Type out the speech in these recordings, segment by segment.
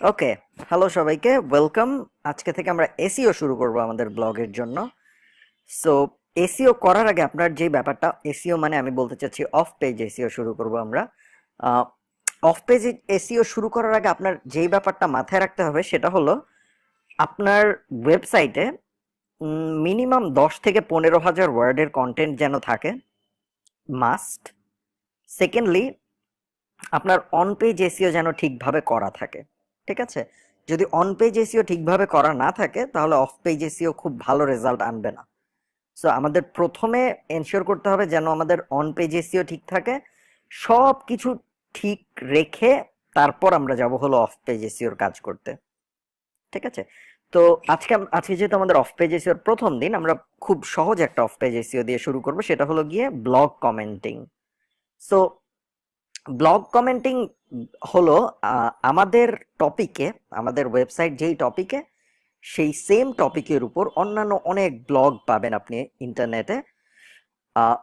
Okay hello সবাইকে। Welcome আজকে থেকে আমরা এসিও শুরু করব আমাদের ব্লগের জন্য। সো এসিও করার আগে আপনার যে ব্যাপারটা এসিও মানে আমি বলতে চাচ্ছি অফ পেজ এসিও শুরু করব আমরা। অফ পেজ এসিও শুরু করার আগে আপনার যেই ব্যাপারটা মাথায় রাখতে হবে সেটা হলো, আপনার ওয়েবসাইটে মিনিমাম দশ থেকে পনেরো হাজার ওয়ার্ডের কন্টেন্ট যেন থাকে মাস্ট সেকেন্ডলি আপনার অন পেজ এসিও যেন ঠিকভাবে করা থাকে। ঠিক আছে? যদি অন পেজ এসিও ঠিকভাবে করা না থাকে, তাহলে অফ পেজ এসিও খুব ভালো রেজাল্ট আনবে না। সো আমাদের প্রথমে এনশিওর করতে হবে যেন আমাদের অন পেজ এসিও ঠিক থাকে। সব কিছু ঠিক রেখে তারপর আমরা যাব হলো অফ পেজ এসিওর কাজ করতে। ঠিক আছে? তো, আজকে আজকে যেহেতু আমাদের অফ পেজ এসিওর প্রথম দিন, আমরা খুব সহজ একটা অফ পেজ এসিও দিয়ে শুরু করব। সেটা হলো গিয়ে blog commenting so blog commenting হলো আমাদের টপিকে আমাদের ওয়েবসাইট যেই টপিকে সেই সেম টপিকের উপর অন্যান্য অনেক ব্লগ পাবেন আপনি ইন্টারনেটে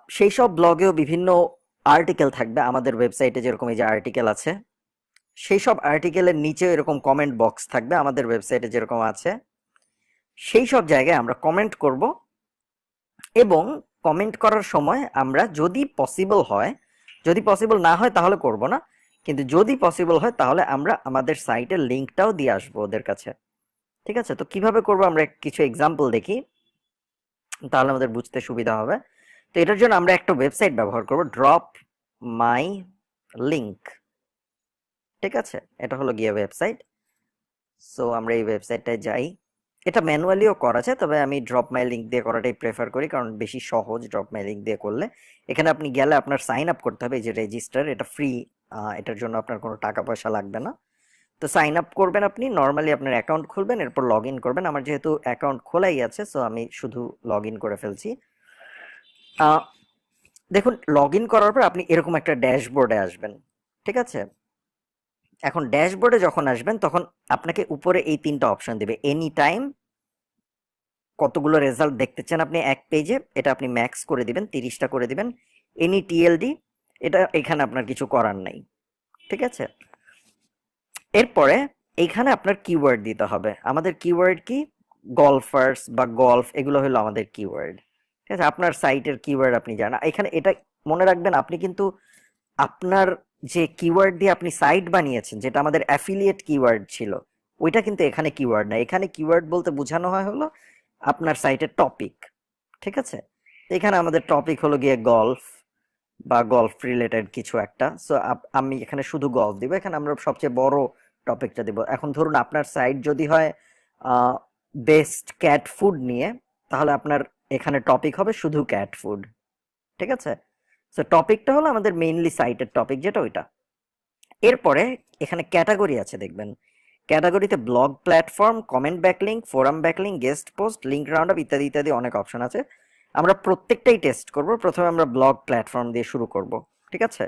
সেই সব ব্লগেও বিভিন্ন আর্টিকেল থাকবে আমাদের ওয়েবসাইটে যেরকম এই যে আর্টিকেল আছে। সেই সব আর্টিকেলের নিচে এরকম কমেন্ট বক্স থাকবে আমাদের ওয়েবসাইটে যেরকম আছে। সেই সব জায়গায় আমরা কমেন্ট করব এবং কমেন্ট করার সময় আমরা যদি পসিবল হয় যদি পসিবল না হয় তাহলে করব না। কিন্তু যদি পসিবল হয় তাহলে আমরা আমাদের সাইটের লিঙ্কটাও দিয়ে আসব ওদের কাছে। ঠিক আছে? তো কীভাবে করব আমরা কিছু এক্সাম্পল দেখি। তাহলে আমাদের বুঝতে সুবিধা হবে। তো এটার জন্য আমরা একটা ওয়েবসাইট ব্যবহার করব ড্রপ মাই লিঙ্ক ঠিক আছে? এটা হলো গিয়ে ওয়েবসাইট সো আমরা এই ওয়েবসাইটটায় যাই। এটা ম্যানুয়ালিও করা যায়, তবে আমি ড্রপ মাই লিঙ্ক দিয়ে করাটাই প্রেফার করি, কারণ বেশি সহজ ড্রপ মাই লিঙ্ক দিয়ে করলে এখানে আপনি গেলে আপনার সাইন আপ করতে হবে, এই যে রেজিস্টার এটা ফ্রি এটার জন্য আপনার কোনো টাকা পয়সা লাগবে না। তো সাইন আপ করবেন আপনি নর্মালি আপনার অ্যাকাউন্ট খুলবেন, এরপর লগ ইন করবেন। আমার যেহেতু অ্যাকাউন্ট খোলাই আছে সো আমি শুধু লগ ইন করে ফেলছি। দেখুন লগ ইন করার পর আপনি এরকম একটা ড্যাশবোর্ডে আসবেন, ঠিক আছে? এখন ড্যাশবোর্ডে যখন আসবেন, তখন আপনাকে উপরে এই তিনটা অপশন দেবে। এনি টাইম কতগুলো রেজাল্ট দেখতে চান আপনি এক পেজে এটা আপনি ম্যাক্স করে দিবেন, তিরিশটা করে দিবেন। এনি টিএলডি এটা এখানে আপনার কিছু করার নাই। ঠিক আছে? এরপরে এইখানে আপনার কিওয়ার্ড দিতে হবে। আমাদের কিওয়ার্ড কি? গলফার্স বা গলফ এগুলো হলো আমাদের কিওয়ার্ড ঠিক আছে? আপনার সাইটের কিওয়ার্ড আপনি জানা এখানে এটা মনে রাখবেন, আপনি কিন্তু আপনার যে কিওয়ার্ড দিয়ে আপনি সাইট বানিয়েছেন, যেটা আমাদের অ্যাফিলিয়েট কিওয়ার্ড ছিল, ওইটা কিন্তু এখানে কিওয়ার্ড না। এখানে কিওয়ার্ড বলতে বোঝানো হয় হলো আপনার সাইটের টপিক ঠিক আছে? এখানে আমাদের টপিক হলো গিয়ে গলফ বা গলফ রিলেটেড কিছু একটা। সো আমি এখানে শুধু গলফ দিব, এখানে আমরা সবচেয়ে বড় টপিকটা দিব। এখন ধরুন আপনার সাইট যদি হয় বেস্ট ক্যাট ফুড নিয়ে, তাহলে আপনার এখানে টপিক হবে শুধু ক্যাট ফুড ঠিক আছে? সো টপিকটা হলো আমাদের মেইনলি সাইটের টপিক যেটা ওইটা। এরপরে এখানে ক্যাটাগরি আছে, দেখবেন। ক্যাটাগরিতে blog platform comment backlink forum backlink guest post link round up ইত্যাদি ইত্যাদি অনেক অপশন আছে। আমরা প্রত্যেকটাই টেস্ট করব, প্রথমে আমরা ব্লগ প্ল্যাটফর্ম দিয়ে শুরু করব, ঠিক আছে?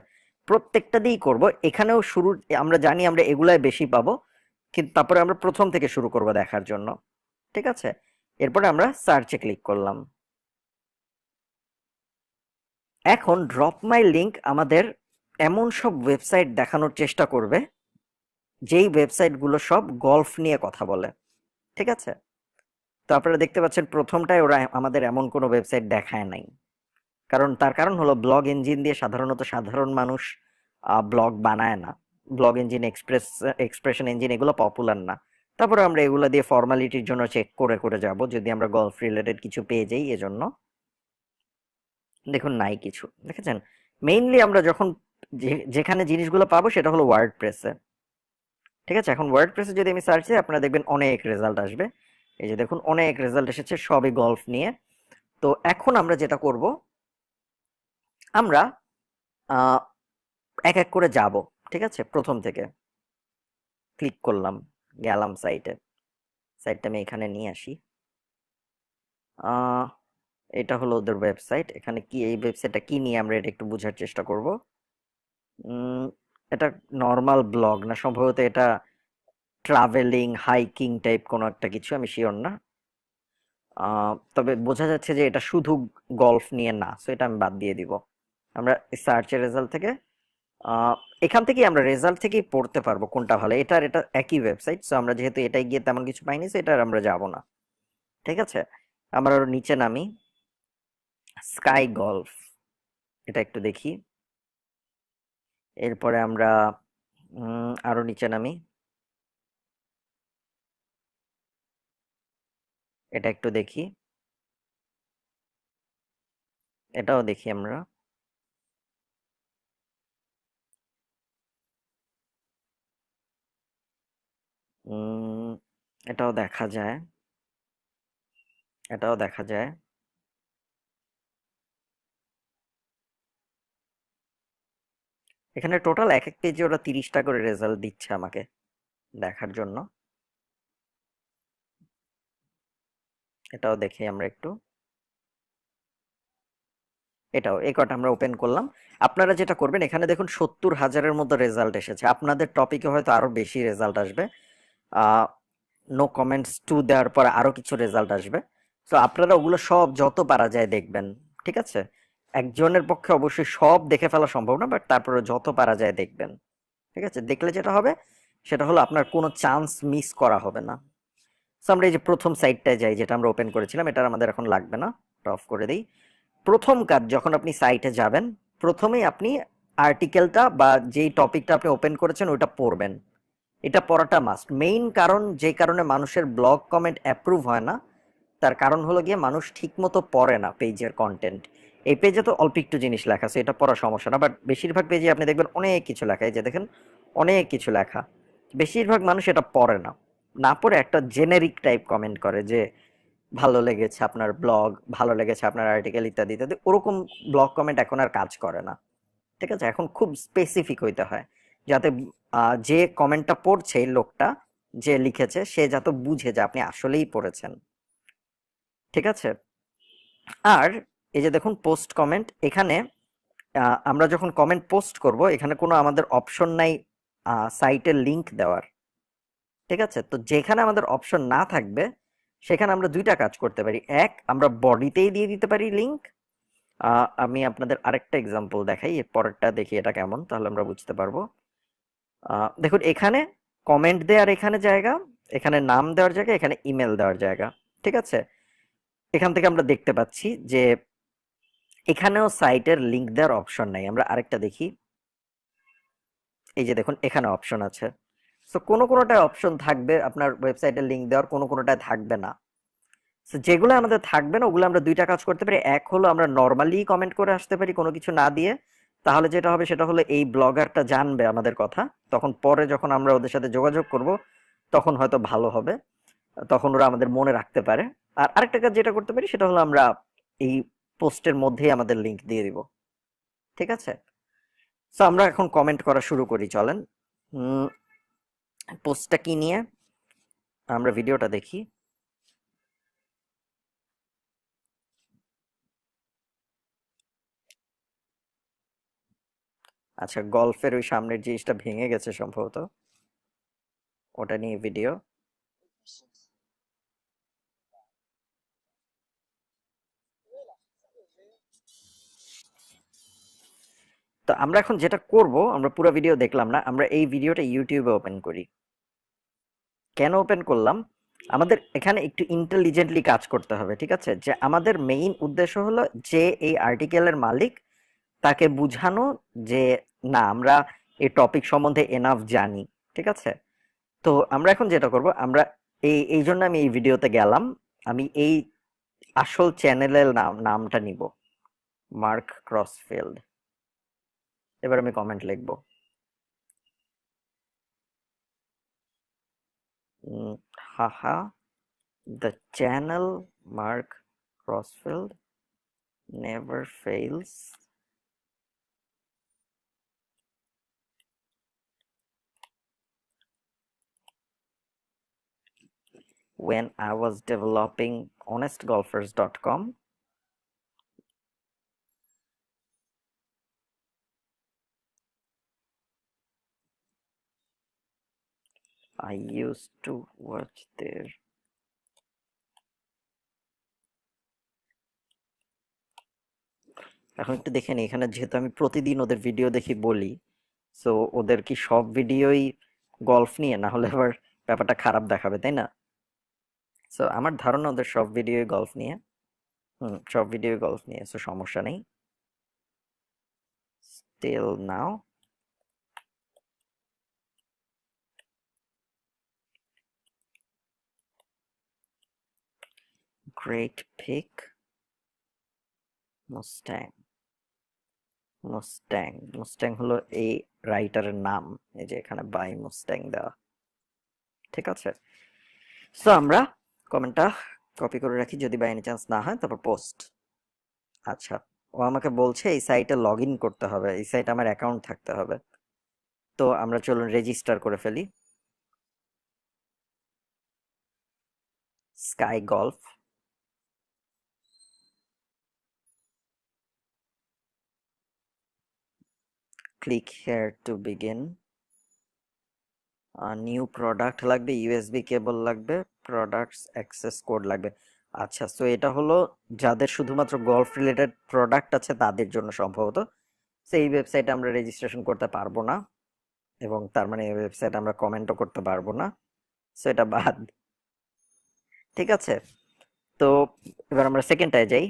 প্রত্যেকটা দিয়েই করব। এখানেও শুরু, আমরা জানি আমরা এগুলাই বেশি পাবো, কিন্তু তারপরে আমরা প্রথম থেকে শুরু করব দেখার জন্য, ঠিক আছে? এরপরে আমরা সার্চে ক্লিক করলাম। এখন ড্রপ মাই লিঙ্ক আমাদের এমন সব ওয়েবসাইট দেখানোর চেষ্টা করবে, যেই ওয়েবসাইটগুলো সব গল্ফ নিয়ে কথা বলে, ঠিক আছে? তো আপনারা দেখতে পাচ্ছেন প্রথমটায় ওরা আমাদের এমন কোনো ওয়েবসাইট দেখায় নাই। কারণ তার কারণ হলো ব্লগ ইঞ্জিন দিয়ে সাধারণত সাধারণ মানুষ ব্লগ বানায় না। Blog engine express expression engine এগুলো পপুলার না। তারপরে আমরা এগুলো দিয়ে ফর্মালিটির জন্য চেক করে করে যাব। যদি আমরা গল্ফ রিলেটেড কিছু পেয়ে যাই, এজন্য। দেখুন, নাই কিছু। দেখেছেন? মেইনলি আমরা যখন যেখানে জিনিসগুলো পাবো সেটা হলো ওয়ার্ড প্রেসে ঠিক আছে? এখন ওয়ার্ড প্রেসে যদি আমি সার্চ দিই আপনারা দেখবেন অনেক রেজাল্ট আসবে। এই যে দেখুন, অনেক রেজাল্ট এসেছে, সবই গল্ফ নিয়ে। তো এখন আমরা যেটা করব, আমরা এক এক করে যাব। ঠিক আছে? প্রথম থেকে। ক্লিক করলাম, গেলাম সাইটে সাইটটা আমি এখানে নিয়ে আসি। এটা হলো ওদের ওয়েবসাইট এখানে কি, এই ওয়েবসাইটটা কি নিয়ে আমরা এটা একটু বোঝার চেষ্টা করব। এটা নর্মাল ব্লগ না, সম্ভবত এটা ট্রাভেলিং হাইকিং টাইপ কোনো একটা কিছু, আমি শিওর না। তবে বোঝা যাচ্ছে যে এটা শুধু গল্ফ নিয়ে না সো এটা আমি বাদ দিয়ে দিব। আমরা সার্চের রেজাল্ট থেকে এখান থেকে আমরা রেজাল্ট থেকেই পড়তে পারব কোনটা ভালো। এটার এটা একই ওয়েবসাইট সো আমরা যেহেতু এটাই গিয়ে তেমন কিছু পাইনি সো এটার আমরা যাব না। ঠিক আছে? আমরা আরও নিচে নামি। স্কাই গলফ, এটা একটু দেখি। এরপরে আমরা আরও নিচে নামি। এটা একটু দেখি। এটাও দেখি আমরা। এটাও দেখা যায়। এটাও দেখা যায়। এখানে টোটাল এক এক পেজে ওরা তিরিশটা করে রেজাল্ট দিচ্ছে আমাকে দেখার জন্য। এটাও দেখি আমরা একটু। এটাও, এই কটা আমরা ওপেন করলাম। আপনারা যেটা করবেন, এখানে দেখুন সত্তর হাজারের মতো রেজাল্ট এসেছে। আপনাদের টপিকে হয়তো আরও বেশি রেজাল্ট আসবে। নো কমেন্টস টু দেওয়ার পর আরও কিছু রেজাল্ট আসবে। তো আপনারা ওগুলো সব যত পারা যায় দেখবেন, ঠিক আছে? একজনের পক্ষে অবশ্যই সব দেখে ফেলা সম্ভব না বাট তারপরে যত পারা যায় দেখবেন। ঠিক আছে? দেখলে যেটা হবে, সেটা হলো আপনার কোনো চান্স মিস করা হবে না। সো আমরা এই যে প্রথম সাইটটায় যাই, যেটা আমরা ওপেন করেছিলাম এটা আমাদের এখন লাগবে না। অফ করে দিই। প্রথম কাজ, যখন আপনি সাইটে যাবেন, প্রথমেই আপনি আর্টিকেলটা বা যেই টপিকটা আপনি ওপেন করেছেন, ওইটা পড়বেন। এটা পড়াটা মাস্ট মেইন কারণ, যে কারণে মানুষের ব্লগ কমেন্ট অ্যাপ্রুভ হয় না, তার কারণ হলো গিয়ে মানুষ ঠিকমতো পড়ে না পেজের কন্টেন্ট এই পেজে তো অল্প একটু জিনিস লেখা আছে এটা পড়া সমস্যা না বাট বেশিরভাগ পেজে আপনি দেখবেন অনেক কিছু লেখা, এই যে দেখেন অনেক কিছু লেখা। বেশিরভাগ মানুষ এটা পড়ে না। না পড়ে একটা জেনেরিক টাইপ কমেন্ট করে যে, ভালো লেগেছে আপনার ব্লগ ভালো লেগেছে আপনার আর্টিকেল ইত্যাদি ইত্যাদি। ওরকম ব্লগ কমেন্ট এখন আর কাজ করে না। ঠিক আছে? এখন খুব স্পেসিফিক হইতে হয়। যাতে যে কমেন্টটা পড়ছে এই লোকটা, যে লিখেছে, সে যাতে বুঝে যে আপনি আসলেই পড়েছেন। ঠিক আছে? আর এই যে দেখুন পোস্ট কমেন্ট এখানে আমরা যখন কমেন্ট পোস্ট করব, এখানে কোনো আমাদের অপশন নাই সাইটের লিংক দেওয়ার। ঠিক আছে? তো যেখানে আমাদের অপশন না থাকবে, সেখানে আমরা দুইটা কাজ করতে পারি। এক, আমরা বডিতেই দিয়ে দিতে পারি লিংক আমি আপনাদের আরেকটা এক্সাম্পল দেখাই, এর পরেরটা দেখি এটা কেমন, তাহলে আমরা বুঝতে পারব। দেখুন, এখানে কমেন্ট দেওয়ার এখানে জায়গা, এখানে নাম দেওয়ার জায়গা, এখানে ইমেল দেওয়ার জায়গা। ঠিক আছে? এখান থেকে আমরা দেখতে পাচ্ছি যে এখানেও সাইটের লিঙ্ক দেওয়ার অপশন নাই। আমরা আরেকটা দেখি। এই যে দেখুন, এখানে অপশন আছে। সো কোনো কোনোটায় অপশন থাকবে, আপনার ওয়েবসাইটের লিঙ্ক দেওয়ার কোনো কোনোটায় থাকবে না। সো যেগুলো আমাদের থাকবে না, ওগুলো আমরা দুইটা কাজ করতে পারি। এক হলো আমরা নর্মালি কমেন্ট করে আসতে পারি কোনো কিছু না দিয়ে। তাহলে যেটা হবে, সেটা হলো এই ব্লগারটা জানবে আমাদের কথা। তখন পরে যখন আমরা ওদের সাথে যোগাযোগ করব, তখন হয়তো ভালো হবে। তখন ওরা আমাদের মনে রাখতে পারে। আর আরেকটা কাজ যেটা করতে পারি, সেটা হলো আমরা এই পোস্টের মধ্যেই আমাদের লিংক দিয়ে দিব। ঠিক আছে? সো আমরা এখন কমেন্ট করা শুরু করি, চলেন। পোস্টটা কি নিয়ে? আমরা ভিডিওটা দেখি। আচ্ছা গল্ফের ওই সামনের জিনিসটা ভেঙে গেছে সম্ভবত। ওটা নিয়ে ভিডিও তো আমরা এখন যেটা করব, আমরা পুরো ভিডিও দেখলাম না, আমরা এই ভিডিওটা ইউটিউবে ওপেন করি। কেন ওপেন করলাম? আমাদের এখানে একটু ইন্টেলিজেন্টলি কাজ করতে হবে, ঠিক আছে? যে আমাদের মেইন উদ্দেশ্য হলো যে এই আর্টিকেলের মালিক তাকে বুঝানো যে, না, আমরা এই টপিক সম্বন্ধে এনাফ জানি ঠিক আছে? তো আমরা এখন যেটা করব, আমরা এই এই জন্য আমি এই ভিডিওতে গেলাম, আমি এই আসল চ্যানেলের নাম, নামটা নিব মার্ক ক্রসফিল্ড এবার আমি কমেন্ট লিখব haha the channel Mark Crossfield never fails when I was developing honestgolfers.com. I used to watch their এখন একটু দেখে এখানে যেহেতু আমি প্রতিদিন ওদের ভিডিও দেখি বলি সো ওদের কি সব ভিডিওই গল্ফ নিয়ে? না হলে আবার ব্যাপারটা খারাপ দেখাবে, তাই না? সো আমার ধারণা ওদের সব ভিডিওই গল্ফ নিয়ে। হুম, সব ভিডিওই গল্ফ নিয়ে সো সমস্যা নেই। Still now great pick mustang mustang mustang হলো এই রাইটারের নাম। এই যে এখানে বাই মুস্ট্যাং দেওয়া। ঠিক আছে? সো আমরা কমেন্টটা কপি করে রাখি যদি বাই এনি চান্স না হয়, তারপর পোস্ট আচ্ছা ও আমাকে বলছে এই সাইটে লগ করতে হবে। এই সাইটে আমার অ্যাকাউন্ট থাকতে হবে। তো আমরা চলুন রেজিস্টার করে ফেলি। Sky golf click here to begin. New product লাগবে ইউএসবি কেবল লাগবে প্রোডাক্টস অ্যাক্সেস কোড লাগবে। আচ্ছা সো এটা হলো যাদের শুধুমাত্র গল্ফ রিলেটেড প্রোডাক্ট আছে, তাদের জন্য সম্ভবত। সেই ওয়েবসাইটে আমরা রেজিস্ট্রেশন করতে পারব না এবং তার মানে এই ওয়েবসাইটে আমরা কমেন্টও করতে পারব না। সো এটা বাদ। ঠিক আছে? তো এবার আমরা সেকেন্ডটায় যাই।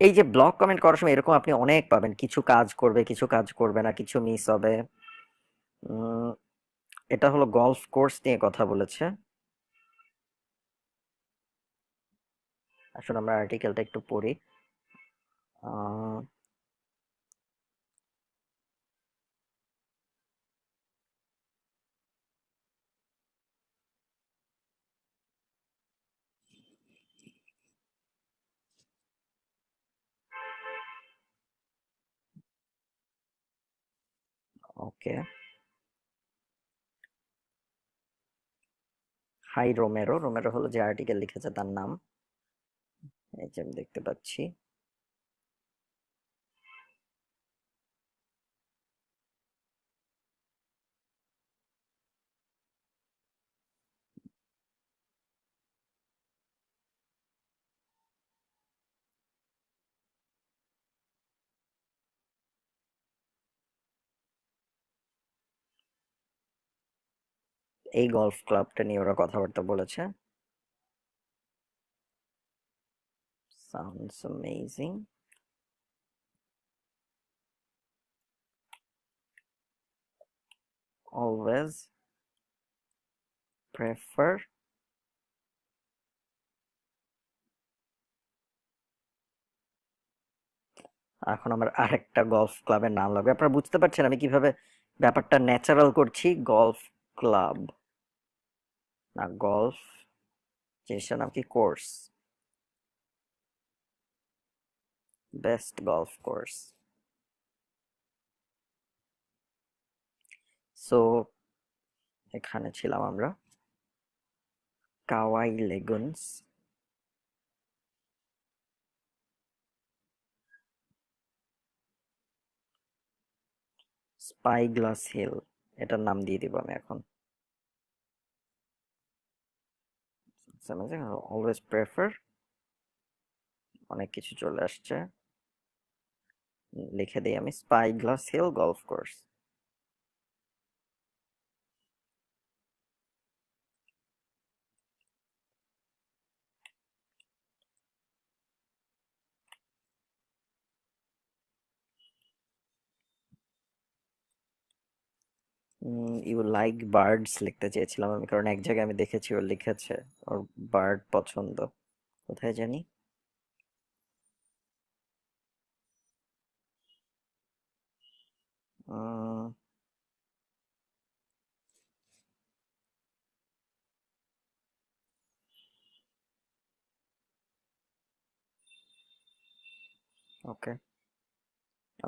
এই যে ব্লগ কমেন্ট করার সময় এরকম আপনি অনেক পাবেন। কিছু কাজ করবে, কিছু কাজ করবে না, কিছু মিস হবে। এটা হলো গলফ কোর্স নিয়ে কথা বলেছে। আসলে আমরা আর্টিকেলটা একটু পড়ি। ওকে হাই রোমেরো রোমেরো হলো যে আর্টিকেল লিখেছে তার নাম। এই যে আমি দেখতে পাচ্ছি। এই গলফ ক্লাবটা নিয়ে ওরা কথাবার্তা বলেছে। সাউন্ডস অ্যামেজিং always prefer এখন আমার আরেকটা গলফ ক্লাবের নাম লাগবে। আপনারা বুঝতে পারছেন আমি কীভাবে ব্যাপারটা ন্যাচারাল করছি? গলফ ক্লাব না গলফ জিনিসটার নাম কি course best golf course so এখানে ছিলাম আমরা। Kauai lagoons spyglass hill এটার নাম দিয়ে দিব আমি এখন। অলওয়েজ প্রেফার অনেক কিছু চলে আসছে। লিখে দিই আমি spyglass hill golf course you like birds লিখতে চেয়েছিলাম আমি। কারণ এক জায়গায় আমি দেখেছি ওর লিখেছে, ওর বার্ড পছন্দ। কোথায় জানি? ওকে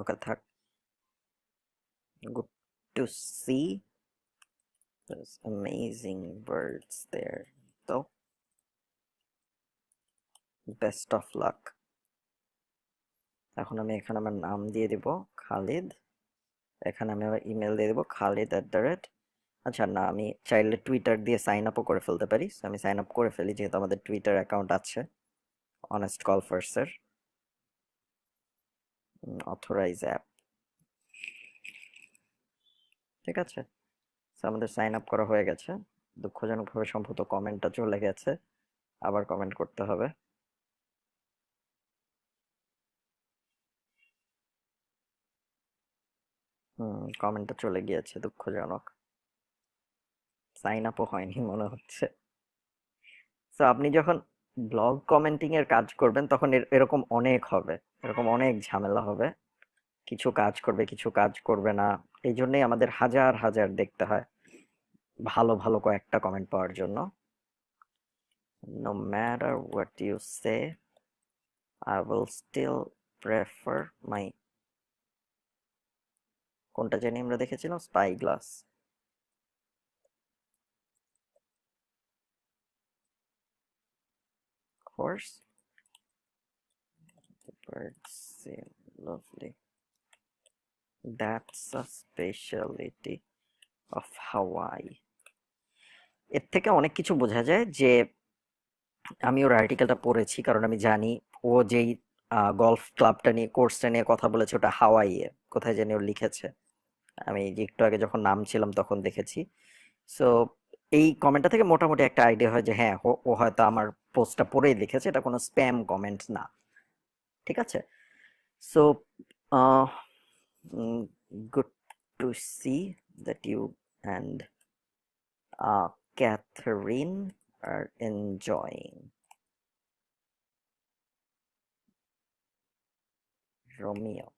ওকে থাক। Good to see there's amazing birds there so best of luck. এখন আমি এখানে আমার নাম দিয়ে দিব খালিদ। এখানে আমি আমার ইমেল দিয়ে দিব খালিদ অ্যাট দ্য রেট আচ্ছা না আমি চাইলে টুইটার দিয়ে সাইন আপও করে ফেলতে পারি। So, আমি সাইন আপ করে ফেলি যেহেতু আমাদের টুইটার অ্যাকাউন্ট আছে। অনেস্ট কলফার্সের অথরাইজ অ্যাপ ঠিক আছে? আমাদের সাইন আপ করা হয়ে গেছে। দুঃখজনকভাবে সম্ভবত কমেন্টটা চলে গেছে। আবার কমেন্ট করতে হবে। কমেন্টটা চলে গিয়েছে, দুঃখজনক। সাইন আপও হয়নি মনে হচ্ছে। তো আপনি যখন ব্লগ কমেন্টিং এর কাজ করবেন, তখন এর- এরকম অনেক হবে। এরকম অনেক ঝামেলা হবে। কিছু কাজ করবে, কিছু কাজ করবে না। এই জন্যই আমাদের হাজার হাজার দেখতে হয়। ভালো ভালো কয়েকটা কমেন্ট পাওয়ার জন্য। No matter what you say I will still prefer my কোনটা জানি আমরা দেখেছিলাম? Spyglass course, the that's a specialty of Hawaii. এর থেকে অনেক কিছু বোঝা যায় যে আমি ওর আর্টিকেলটা পড়েছি, কারণ আমি জানি ও যেই গলফ ক্লাবটা নিয়ে কোর্সটা নিয়ে কথা বলেছে ওটা হাওয়াইয়ে কোথায় জানি ও লিখেছে। আমি একটু আগে যখন নামছিলাম তখন দেখেছি। সো এই কমেন্টটা থেকে মোটামুটি একটা আইডিয়া হয় যে হ্যাঁ ও- ও হয়তো আমার পোস্টটা পড়েই লিখেছে, এটা কোনো স্প্যাম কমেন্ট না। ঠিক আছে? So Mm, good to see that you and uh, Catherine are enjoying. Romeo.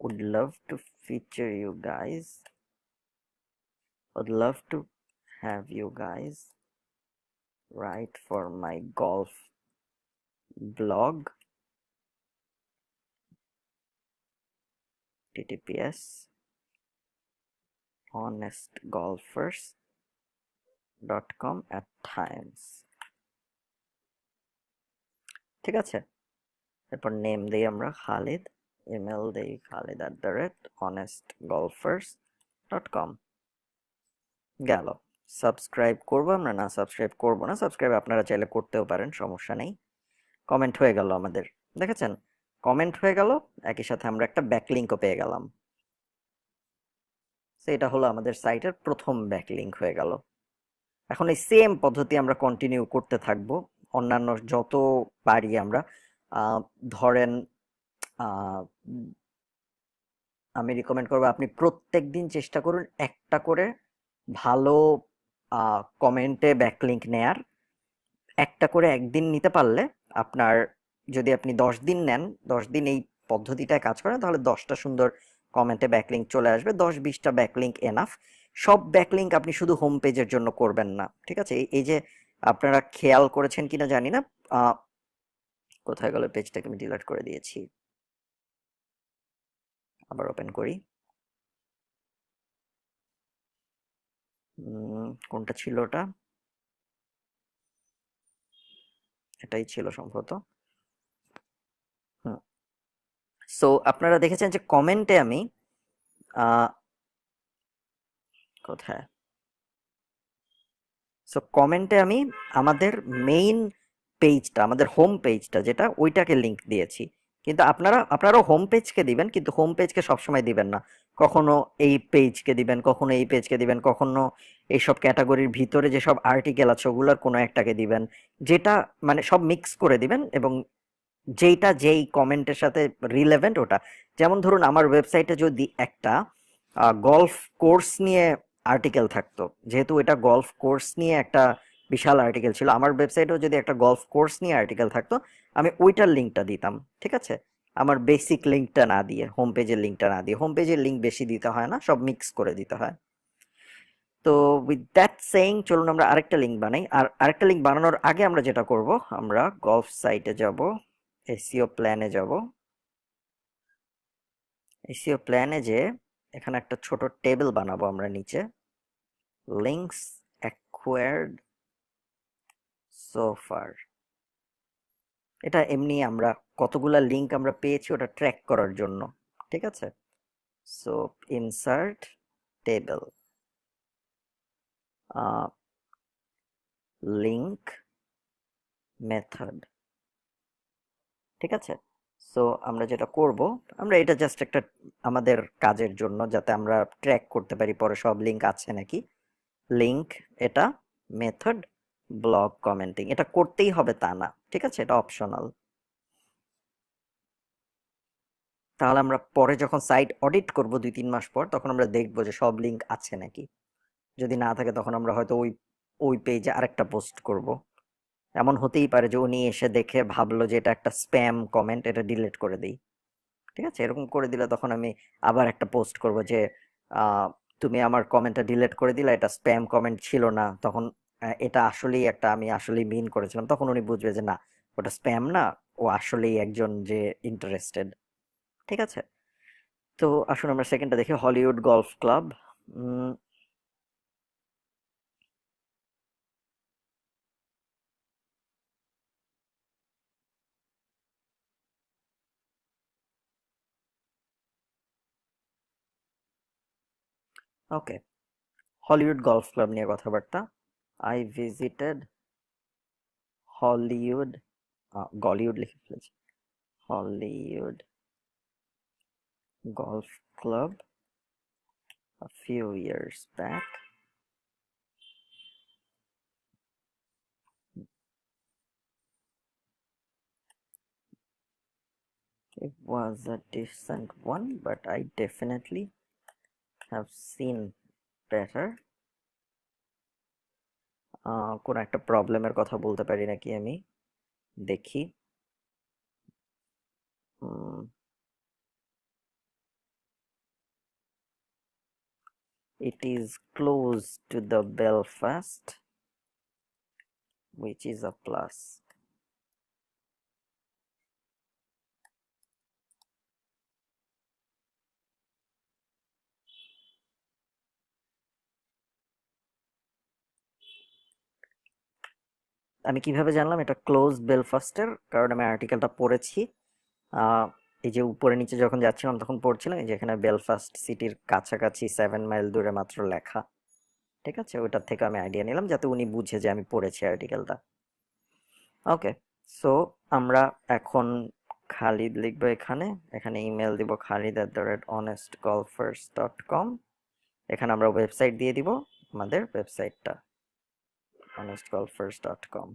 Would love to feature you guys. Would love to have you guys write for my golf blog. TTPS honestgolfers.com at times. ঠিক আছে? এরপর name দিই আমরা, Khalid email দিই Khalid at the rate honest golfers dot com গেল। Subscribe করব আমরা? না সাবস্ক্রাইব করব না। সাবস্ক্রাইব আপনারা চাইলে করতেও পারেন, সমস্যা নেই। কমেন্ট হয়ে গেল আমাদের। দেখেছেন? কমেন্ট হয়ে গেল একই সাথে আমরা একটা ব্যাকলিঙ্কও পেয়ে গেলাম। So, এটা হলো আমাদের সাইটের প্রথম ব্যাকলিঙ্ক হয়ে গেল। এখন এই সেম পদ্ধতি আমরা কন্টিনিউ করতে থাকব। অন্যান্য যত পারি আমরা ধরেন আমি রিকমেন্ড করব আপনি প্রত্যেক দিন চেষ্টা করুন একটা করে ভালো কমেন্টে ব্যাকলিঙ্ক নেয়ার। একটা করে একদিন নিতে পারলে আপনার যদি আপনি দশ দিন নেন, দশ দিন এই পদ্ধতিটায় কাজ করেন, তাহলে দশটা সুন্দর কমেন্টে ব্যাকলিঙ্ক চলে আসবে, দশ বিশটা ব্যাকলিঙ্ক এনাফ সব ব্যাকলিঙ্ক আপনি শুধু হোম পেজের জন্য করবেন না, ঠিক আছে? এই- যে আপনারা খেয়াল করেছেন কিনা জানি না কোথায় গেল পেজটাকে আমি ডিলিট করে দিয়েছি। আবার ওপেন করি। কোনটা ছিল ওটা? এটাই ছিল সম্ভবত। হুম। সো আপনারা দেখেছেন যে কমেন্টে আমি কোথায়? সো কমেন্টে আমি আমাদের মেইন পেজটা আমাদের হোম পেজটা যেটা ওইটাকে লিংক দিয়েছি। কিন্তু আপনারা, আপনারাও হোম পেজকে দিবেন, কিন্তু হোম পেজকে সবসময় দিবেন না। কখনো এই পেজকে দিবেন, কখনো এই পেজকে দিবেন, কখনো এইসব ক্যাটাগরির ভিতরে যেসব আর্টিকেল আছে, ওগুলোর কোনো একটাকে দিবেন। যেটা মানে সব মিক্স করে দিবেন এবং যেইটা যেই কমেন্টের সাথে রিলেভেন্ট ওটা। যেমন ধরুন, আমার ওয়েবসাইটে যদি একটা গলফ কোর্স নিয়ে আর্টিকেল থাকতো, যেহেতু এটা গলফ কোর্স নিয়ে একটা বিশাল আর্টিকেল ছিল, আমার ওয়েবসাইটেও যদি একটা গলফ কোর্স নিয়ে আর্টিকেল থাকতো আমি ওইটার লিঙ্কটা দিতাম, ঠিক আছে? আমার বেসিক লিঙ্কটা না দিয়ে হোম পেজের লিঙ্কটা না দিয়ে হোম পেজের লিঙ্ক বেশি দিতে হয় না, সব মিক্স করে দিতে হয়। তো উইথ দ্যাট সেইং চলুন আমরা আরেকটা লিঙ্ক বানাই। আর আরেকটা লিঙ্ক বানানোর আগে আমরা যেটা করব, আমরা গলফ সাইটে যাব এসিও প্ল্যানে যাব। এসিও প্ল্যানে যে এখানে একটা ছোট টেবিল বানাবো আমরা নিচে। লিঙ্কস অ্যাকোয়ার্ড সোফার এটা এমনি আমরা কতগুলা লিঙ্ক আমরা পেয়েছি ওটা ট্র্যাক করার জন্য, ঠিক আছে? So insert table link method ঠিক আছে? সো আমরা যেটা করব, আমরা এটা জাস্ট একটা আমাদের কাজের জন্য যাতে আমরা ট্র্যাক করতে পারি, পরে সব লিঙ্ক আছে নাকি? লিঙ্ক এটা মেথড ব্লগ কমেন্টিং এটা করতেই হবে তা না। ঠিক আছে, এটা অপশনাল তাহলে আমরা পরে যখন সাইট অডিট করব দুই তিন মাস পর, তখন আমরা দেখব যে সব লিঙ্ক আছে নাকি। যদি না থাকে, তখন আমরা হয়তো ওই ওই পেজে আরেকটা পোস্ট করব। এমন হতেই পারে যে উনি এসে দেখে ভাবলো যে এটা একটা স্প্যাম কমেন্ট এটা ডিলিট করে দিই। ঠিক আছে? এরকম করে দিলে তখন আমি আবার একটা পোস্ট করব যে তুমি আমার কমেন্টটা ডিলিট করে দিলে, এটা স্প্যাম কমেন্ট ছিল না। তখন এটা আসলেই একটা আমি আসলেই মিন করেছিলাম। তখন উনি বুঝবে যে না, ওটা স্প্যাম না, ও আসলেই একজন যে ইন্টারেস্টেড ঠিক আছে? তো আসুন আমরা সেকেন্ডটা দেখি Hollywood golf club okay Hollywood golf club নিয়ে কথাবার্তা। আই ভিজিটেড হলিউড গলিউড লিখে ফেলেছি Hollywood golf club a few years back. It was a decent one, but I definitely have seen better. কোন একটা প্রবলেমের কথা বলতে পারি নাকি আমি? দেখি। It is close to the Belfast which is a plus আমি কীভাবে জানলাম? এটা ক্লোজ বেলফাস্টের কারণ আমি আর্টিকেলটা পড়েছি। এই যে উপরে নিচে যখন যাচ্ছিলাম, তখন পড়ছিলাম, এই যে এখানে বেলফাস্ট সিটির কাছাকাছি সেভেন মাইল দূরে মাত্র লেখা। ঠিক আছে? ওটার থেকে আমি আইডিয়া নিলাম, যাতে উনি বুঝে যে আমি পড়েছি আর্টিকেলটা ওকে সো আমরা এখন খালিদ লিখব এখানে। এখানে ইমেল দিব Khalid at the rate honest golfers dot com এখানে আমরা ওয়েবসাইট দিয়ে দিব আমাদের ওয়েবসাইটটা honestgolfers.com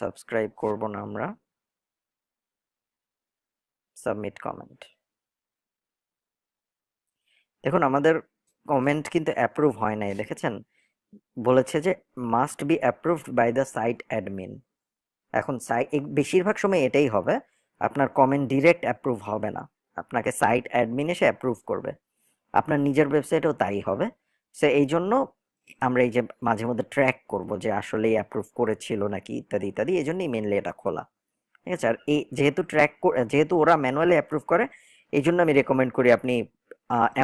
সাবস্ক্রাইব করব না আমরা। সাবমিট কমেন্ট দেখুন, আমাদের কমেন্ট কিন্তু অ্যাপ্রুভ হয় নাই, দেখেছেন? বলেছে যে must be approved by the site admin এখন সাইট বেশিরভাগ সময় এটাই হবে, আপনার কমেন্ট ডিরেক্ট অ্যাপ্রুভ হবে না। আপনাকে সাইট অ্যাডমিন এসে অ্যাপ্রুভ করবে। আপনার নিজের ওয়েবসাইটেও তাই হবে। সে এই জন্য আমরা এই যে মাঝে মধ্যে ট্র্যাক করব যে আসলেই অ্যাপ্রুভ করেছিল নাকি ইত্যাদি ইত্যাদি এই জন্যই মেনলি এটা খোলা। ঠিক আছে? আর এই যেহেতু ট্র্যাক যেহেতু ওরা ম্যানুয়ালি অ্যাপ্রুভ করে এই জন্য আমি রেকমেন্ড করি আপনি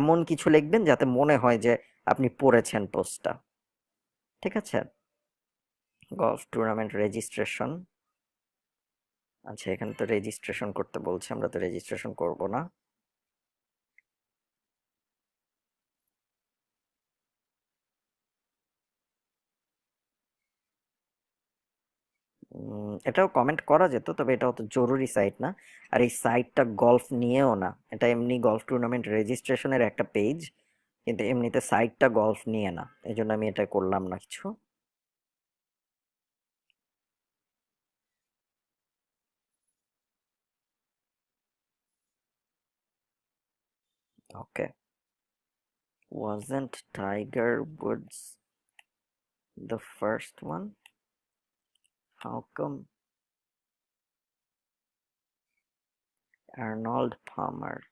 এমন কিছু লিখবেন যাতে মনে হয় যে আপনি পড়েছেন পোস্টটা ঠিক আছে? গলফ টুর্নামেন্ট রেজিস্ট্রেশন আচ্ছা এখানে তো রেজিস্ট্রেশন করতে বলছে, আমরা তো রেজিস্ট্রেশন করব না। এটাও কমেন্ট করা যেত, তবে এটা অত জরুরি সাইট না। আর এই সাইটটা গলফ নিয়েও না। এটা এমনি গলফ টুর্নামেন্ট রেজিস্ট্রেশনের একটা পেজ কিন্তু এমনিতে সাইটটা গলফ নিয়ে না। এই জন্য আমি এটা করলাম না কিছু। ওকে wasn't Tiger Woods the first one? How Arnold Palmer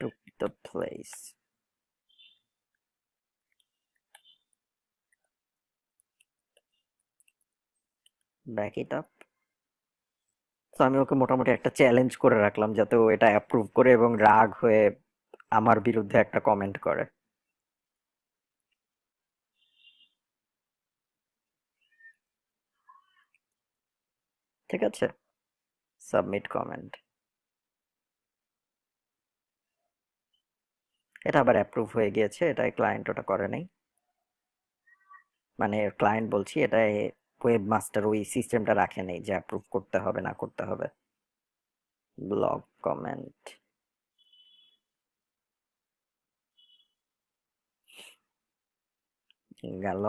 took the place? Back it up. তো আমি ওকে মোটামুটি একটা চ্যালেঞ্জ করে রাখলাম যাতে ও এটা অ্যাপ্রুভ করে এবং রাগ হয়ে আমার বিরুদ্ধে একটা কমেন্ট করে ঠিক আছে? সাবমিট কমেন্ট এটা আবার অ্যাপ্রুভ হয়ে গিয়েছে এটা ক্লায়েন্ট ওটা করে নাই। মানে ক্লায়েন্ট বলছি এটা ওয়েব মাস্টার ওই সিস্টেমটা রাখে নেই যে অ্যাপ্রুভ করতে হবে, না করতে হবে। ব্লগ কমেন্ট গেল।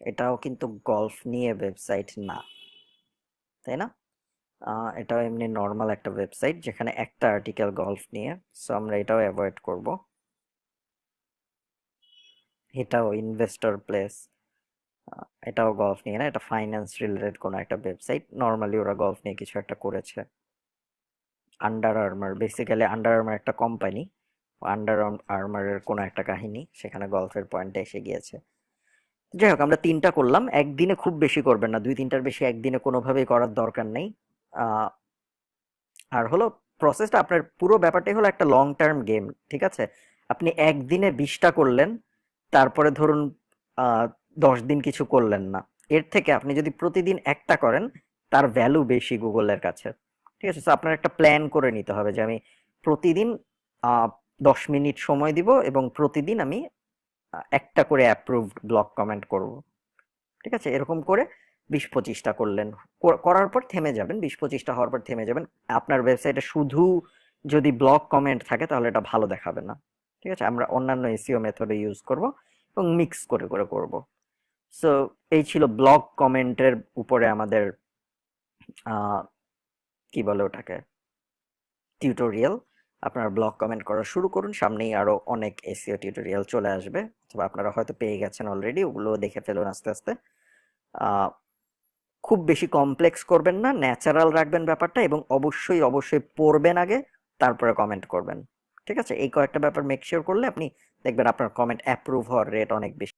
এটাও কিন্তু গল্ফ নিয়ে ওয়েবসাইট না, তাই না? এটাও এমনি নর্মাল একটা ওয়েবসাইট যেখানে একটা আর্টিকেল গল্ফ নিয়ে সো আমরা এটাও অ্যাভয়েড করব। এটাও ইনভেস্টর প্লেস এটাও গল্ফ নিয়ে না, এটা ফাইন্যান্স রিলেটেড কোনো একটা ওয়েবসাইট নর্মালি ওরা গল্ফ নিয়ে কিছু একটা করেছে। Under armour basically under armour একটা কোম্পানি আন্ডার আর্মারের কোনো একটা কাহিনী, সেখানে গল্ফের পয়েন্টে এসে গিয়েছে। যাই হোক, আমরা তিনটা করলাম। একদিনে খুব বেশি করবেন না। দুই তিনটার বেশি একদিনে কোনোভাবেই করার দরকার নেই। আর হলো প্রসেসটা আপনার পুরো ব্যাপারটাই হলো একটা লং টার্ম গেম ঠিক আছে? আপনি একদিনে বিশটা করলেন, তারপরে ধরুন দশ দিন কিছু করলেন না। এর থেকে আপনি যদি প্রতিদিন একটা করেন, তার ভ্যালু বেশি গুগলের কাছে। ঠিক আছে? আপনার একটা প্ল্যান করে নিতে হবে যে আমি প্রতিদিন দশ মিনিট সময় দিব এবং প্রতিদিন আমি একটা করে অ্যাপ্রুভড ব্লক কমেন্ট করব। ঠিক আছে? এরকম করে বিশ পঁচিশটা করলেন। করার পর থেমে যাবেন। বিশ পঁচিশটা হওয়ার পর থেমে যাবেন। আপনার ওয়েবসাইটে শুধু যদি ব্লক কমেন্ট থাকে তাহলে এটা ভালো দেখাবে না। ঠিক আছে? আমরা অন্যান্য এসিও মেথডে ইউজ করব এবং মিক্স করে করে করব। সো এই ছিল ব্লক কমেন্টের উপরে আমাদের কি বলে ওটাকে? টিউটোরিয়াল আপনারা ব্লগ কমেন্ট করা শুরু করুন। সামনেই আরও অনেক এসিও টিউটোরিয়াল চলে আসবে। অথবা আপনারা হয়তো পেয়ে গেছেন অলরেডি ওগুলো দেখে ফেলুন আস্তে আস্তে। খুব বেশি কমপ্লেক্স করবেন না ন্যাচারাল রাখবেন ব্যাপারটা এবং অবশ্যই অবশ্যই পড়বেন আগে, তারপরে কমেন্ট করবেন। ঠিক আছে? এই কয়েকটা ব্যাপার মেক শিওর করলে আপনি দেখবেন আপনার কমেন্ট অ্যাপ্রুভ হওয়ার রেট অনেক বেশি।